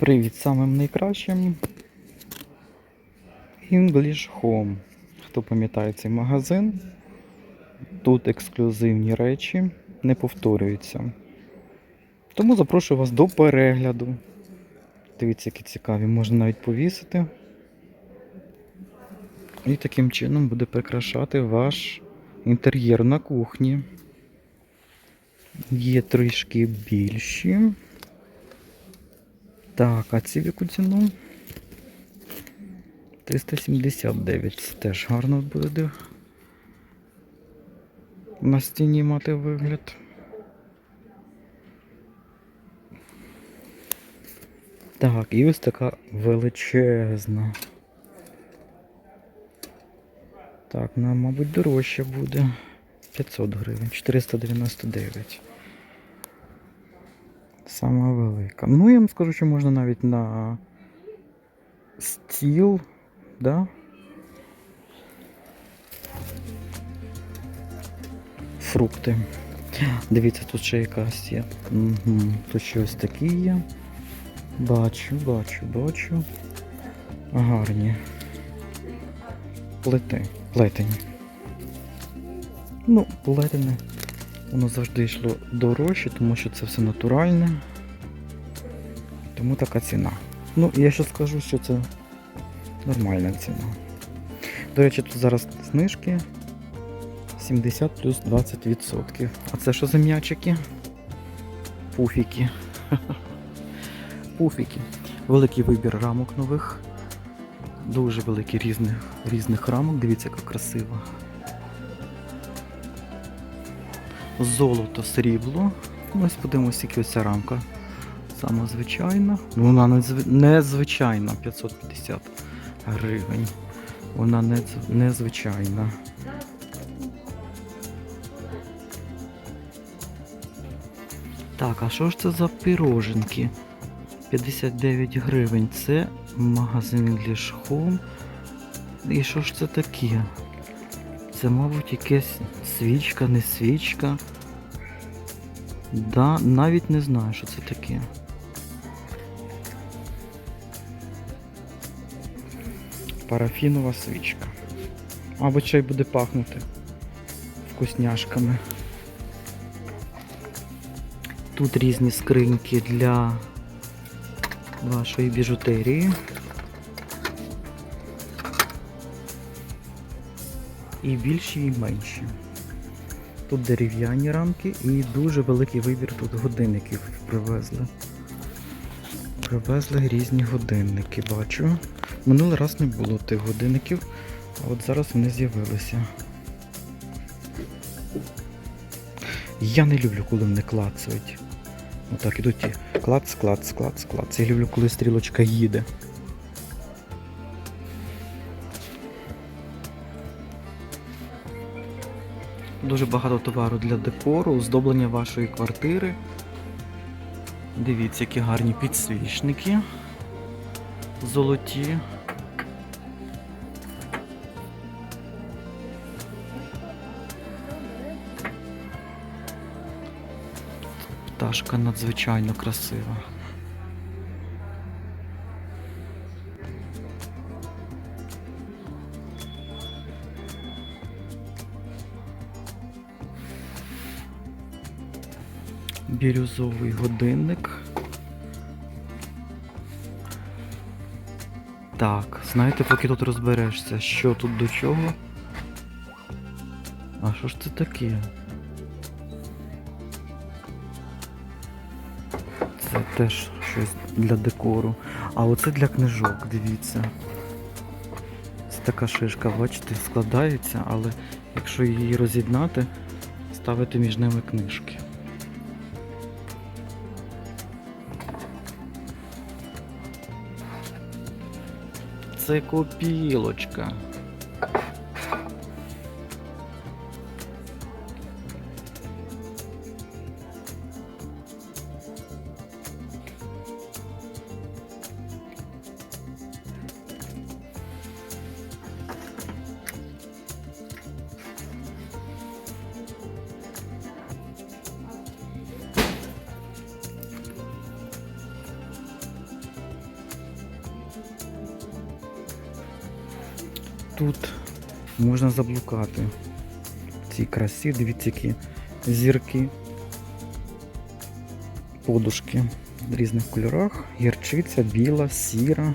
Привіт самим найкращим. English Home. Хто пам'ятає цей магазин? Тут ексклюзивні речі не повторюються. Тому запрошую вас до перегляду. Дивіться, які цікаві, можна навіть повісити. І таким чином буде прикрашати ваш інтер'єр на кухні. Є трішки більші. Так, а ці в ціну? 379. Це теж гарно буде на стіні мати вигляд. Так, і ось така величезна. Так, нам, мабуть, дорожче буде. 500 гривень, 499. Сама велика. Ну, я вам скажу, що можна навіть на стіл, да? Фрукти. Дивіться, тут ще якась є. Угу. Тут щось такі є. Бачу, бачу, бачу. Гарні. Плити. Плетені. Ну, плетене. Воно завжди йшло дорожче, тому що це все натуральне. Тому така ціна. Ну, я ще скажу, що це нормальна ціна. До речі, тут зараз знижки 70 плюс 20%. А це що за м'ячики? Пуфіки. Пуфіки. Великий вибір рамок нових. Дуже великий різних, різних рамок. Дивіться, яка красива. Золото, срібло. Ось подивимося, яка ця рамка. Саме звичайна. Ну, вона незвичайна, 550 гривень. Вона незвичайна. Так, а що ж це за піроженки? 59 гривень. Це магазин Home. І що ж це таке? Це, мабуть, якась свічка, не свічка. Да, навіть не знаю, що це таке. Парафінова свічка. Мабуть, ще й буде пахнути вкусняшками. Тут різні скриньки для вашої біжутерії. І більші, і менші. Тут дерев'яні рамки і дуже великий вибір тут годинників привезли. Привезли різні годинники, бачу. Минулий раз не було тих годинників, а от зараз вони з'явилися. Я не люблю, коли вони клацають. Отак ідуть клац, клац, клац, клац. Я люблю, коли стрілочка їде. Дуже багато товару для декору, оздоблення вашої квартири. Дивіться, які гарні підсвічники. Золоті. Пташка надзвичайно красива. Бірюзовий годинник. Так, знаєте, поки тут розберешся, що тут до чого. А що ж це таке? Це теж щось для декору. А оце для книжок, дивіться. Це така шишка, бачите, складається, але якщо її роз'єднати, ставити між ними книжки. Це. Тут можна заблукати. В цій красі, дивіться, які зірки, подушки в різних кольорах. Гірчиця, біла, сіра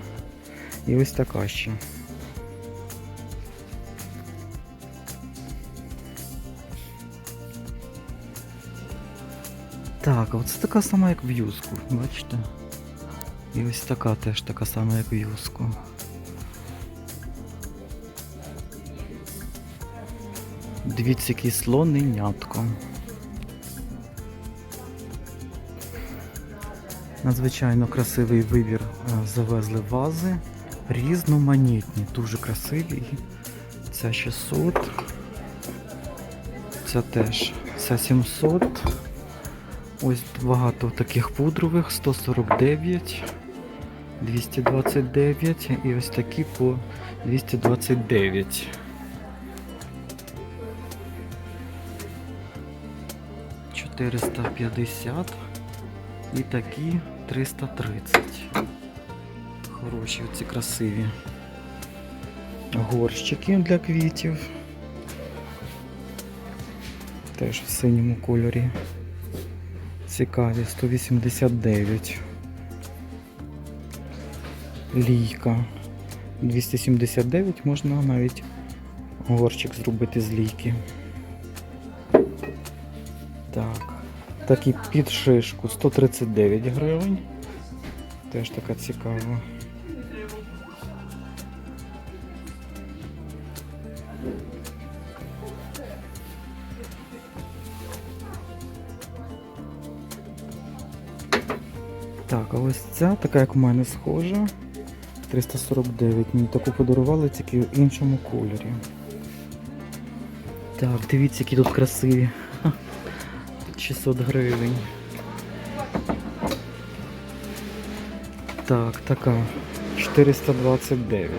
і ось така ще. Так, а оце така сама, як в бачите? І ось така теж така сама, як в. Дивіться, який слоненятко. Надзвичайно красивий вибір е, завезли вази. Різноманітні, дуже красиві. Ця 600. Ця теж. Ця 700. Ось багато таких пудрових, 149, 229 і ось такі по 229. Чотириста п'ятдесят і такі 330. Хороші оці красиві. Горщики для квітів. Теж в синьому кольорі. Цікаві 189. Лійка. 279 можна навіть горщик зробити з лійки. Так. Такий під шишку 139 гривень. Теж така цікава. Так, а ось ця, така як в мене схожа. 349. Мені таку подарували тільки в іншому кольорі. Так, дивіться, які тут красиві. Ха. 600 гривень. Так, така. 429.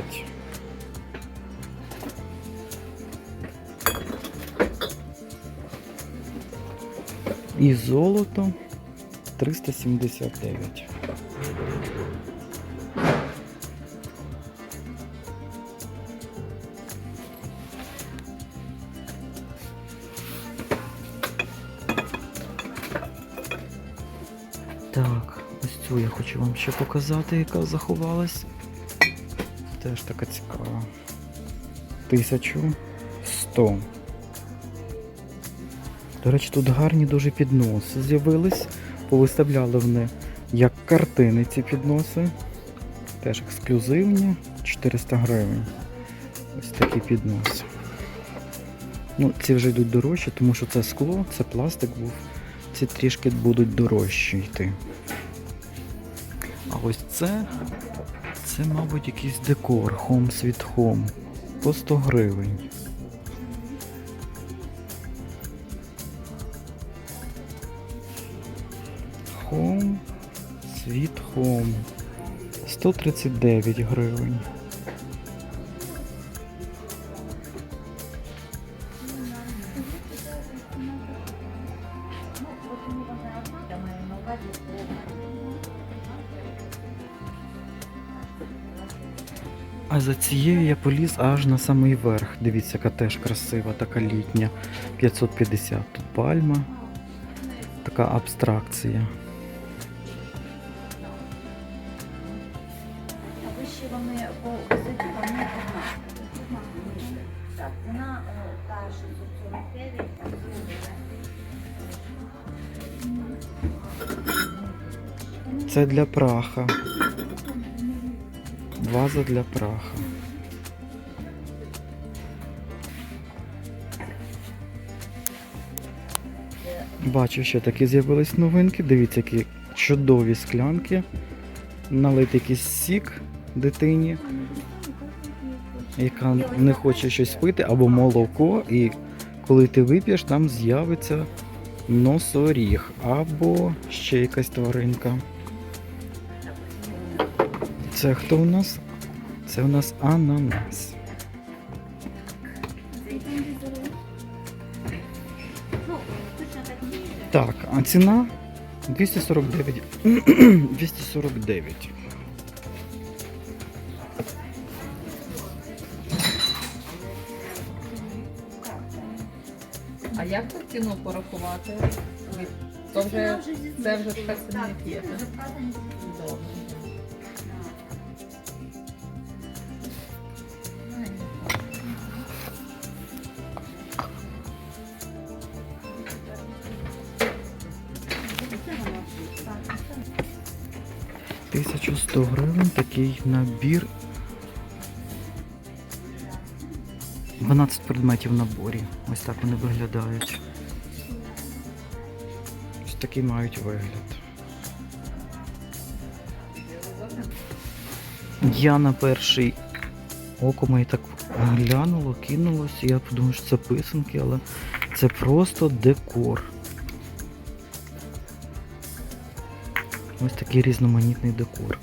І золото 379. Цю я хочу вам ще показати, яка заховалась. Теж така цікава. 1100. До речі, тут гарні дуже підноси з'явились. Повиставляли вони як картини ці підноси. Теж ексклюзивні, 400 гривень. Ось такі підноси. Ну, ці вже йдуть дорожчі, тому що це скло, це пластик був. Ці трішки будуть дорожчі йти. А ось це, це, мабуть, якийсь декор Home Sweet Home. По 100 гривень. Home Sweet Home. 139 гривень. За цією я поліз аж на самий верх. Дивіться, яка теж красива, така літня. 550. Тут пальма. Така абстракція. А вище вони Ваза для праха. Бачу, що такі з'явились новинки. Дивіться, які чудові склянки. Налити якийсь сік дитині, яка не хоче щось пити, або молоко, і коли ти вип'єш, там з'явиться носоріг, або ще якась тваринка. Це хто у нас? Це у нас ананас. Так, а ціна 249. 249. А як так ціну порахувати? Тобто це вже така собі. Добре. 1100 гривень такий набір. 12 предметів в наборі. Ось так вони виглядають. Ось такий мають вигляд. Я на перший око моє так глянуло, кинулось, я подумав, що це писанки, але це просто декор. Ось такий різноманітний декор.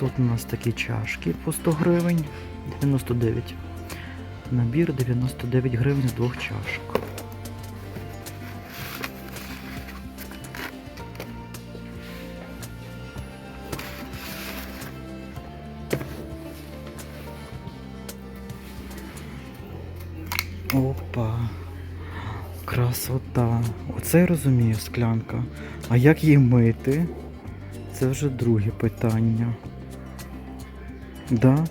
Тут у нас такі чашки по 100 гривень, 99. Набір 99 гривень з двох чашок. Опа. Красота. Оце я розумію, склянка. А як її мити? Це вже друге питання. Да?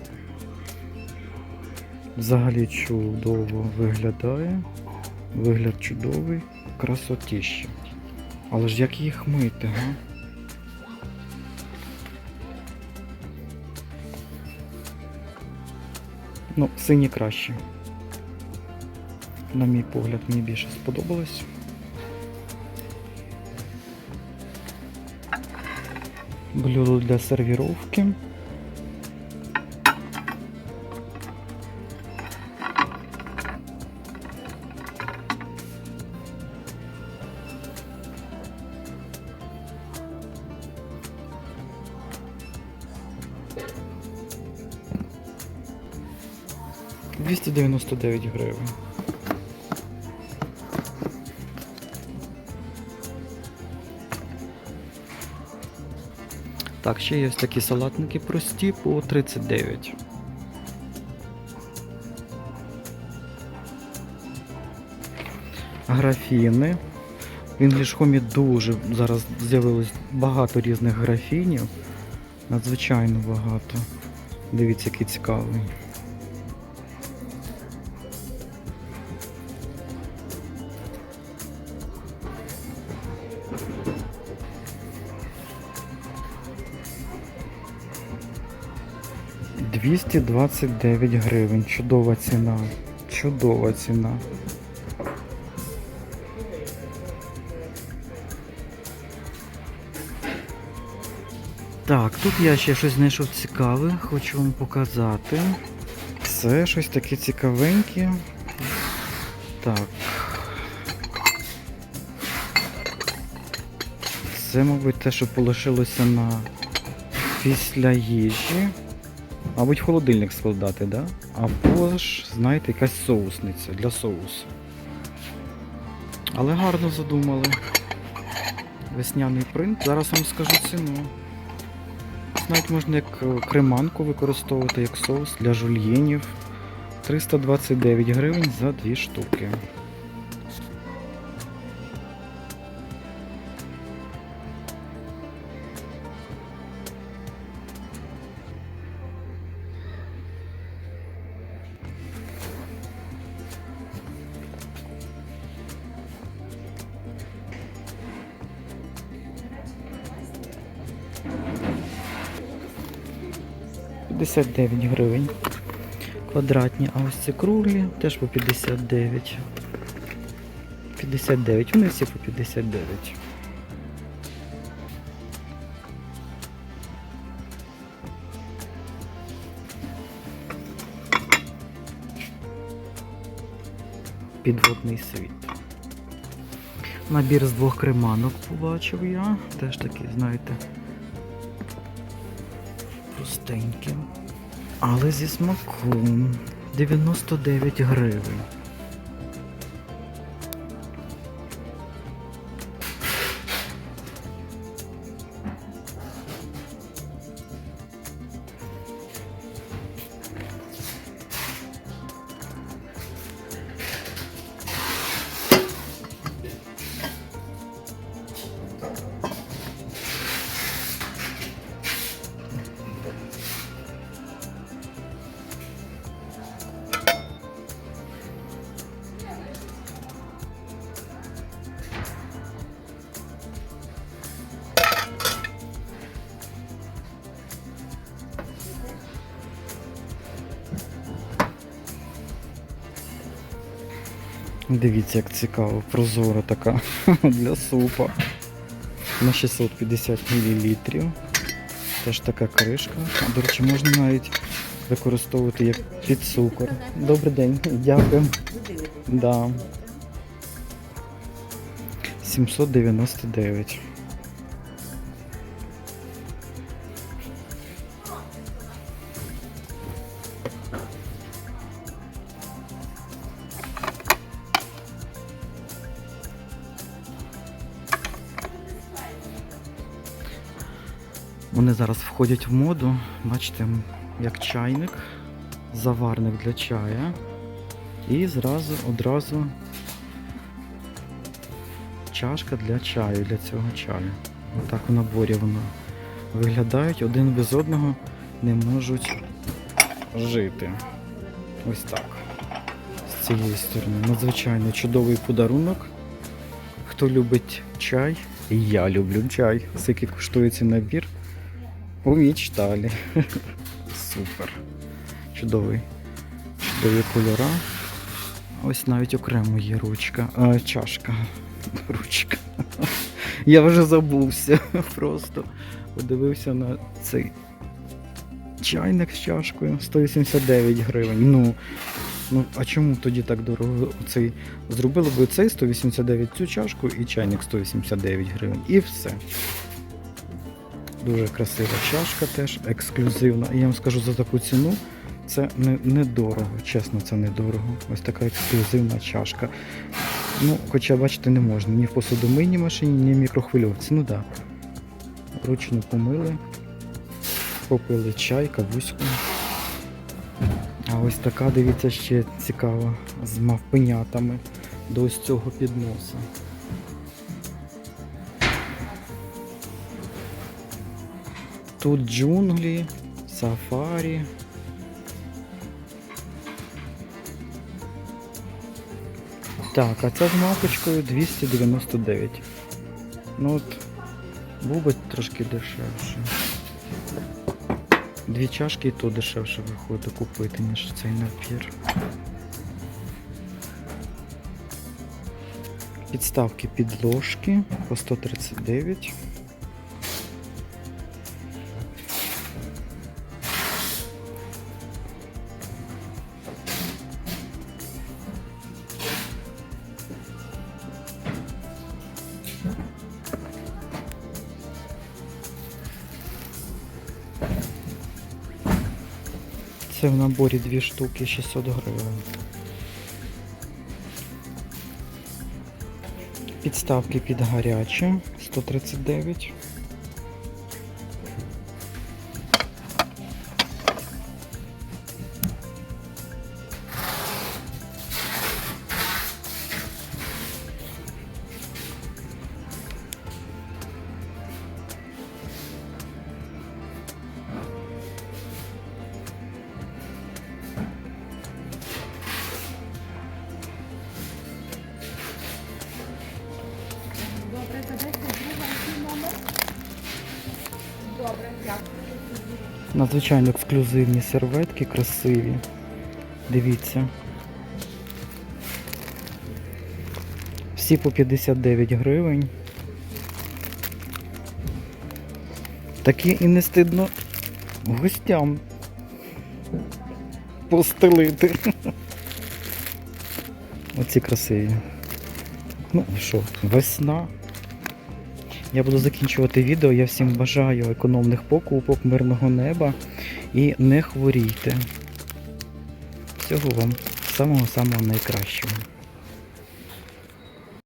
Взагалі чудово виглядає. Вигляд чудовий, красотіще. Але ж як їх мити, га? Ну, сині краще. На мій погляд, мені більше сподобалось. Блюдо для сервіровки. Двісті дев'яносто дев'ять гривень. Так, ще є ось такі салатники прості по 39. Графіни. В Home дуже зараз з'явилось багато різних графінів. Надзвичайно багато. Дивіться, який цікавий. Двісті двадцять дев'ять гривень. Чудова ціна. Чудова ціна. Так, тут я ще щось знайшов цікаве, хочу вам показати. Це щось таке цікавеньке. Так. Це, мабуть, те, що полишилося на після їжі. Мабуть, холодильник складати, да? Або ж, знаєте, якась соусниця для соусу. Але гарно задумали. Весняний принт. Зараз вам скажу ціну. Навіть можна як е, креманку використовувати, як соус для жульєнів. 329 гривень за дві штуки. П'ятдесят дев'ять гривень. Квадратні, а ось ці круглі теж по 59. 59, вони всі по 59. Підводний світ. Набір з двох креманок побачив я. Теж такий, знаєте, простенький. Але зі смаком 99 гривень. Дивіться, як цікаво, прозора така для супа. На 650 мл. Теж така кришка. До речі, можна навіть використовувати як під цукор. Добрий день, дякую. Да. 799. Вони зараз входять в моду. Бачите, як чайник, заварник для чая. І зразу одразу чашка для чаю, для цього чаю. Отак у наборі воно виглядають, один без одного не можуть жити. Ось так. З цієї сторони. Надзвичайно чудовий подарунок. Хто любить чай, я люблю чай. Скільки коштує цей набір? Умічталі. Супер. Чудовий. Чудові кольора. Ось навіть окремо є ручка. А, чашка. Ручка. Я вже забувся. Просто подивився на цей чайник з чашкою. 189 гривень. Ну, ну а чому тоді так дорого? Оцей зробили б цей 189 цю чашку і чайник 189 гривень. І все. Дуже красива чашка теж, ексклюзивна. І я вам скажу за таку ціну. Це не, недорого, чесно, це недорого. Ось така ексклюзивна чашка. Ну, хоча, бачите, не можна ні в посудомийній машині, ні в мікрохвильовці. Ну так. Да. Ручно помили, попили чай, кавуську. А ось така, дивіться, ще цікава, з мавпенятами до ось цього підноса. Тут джунглі, сафарі. Так, а ця з мавпочкою 299. Ну от, був би трошки дешевше. Дві чашки і то дешевше виходить купити, ніж цей напір. Підставки під ложки по 139. Наборі дві штуки 600 гривень. Підставки під гаряче 139. Надзвичайно ексклюзивні серветки, красиві. Дивіться. Всі по 59 гривень. Такі і не стидно гостям постелити. Оці красиві. Ну що, весна. Я буду закінчувати відео. Я всім бажаю економних покупок, мирного неба і не хворійте. Всього вам самого-самого найкращого.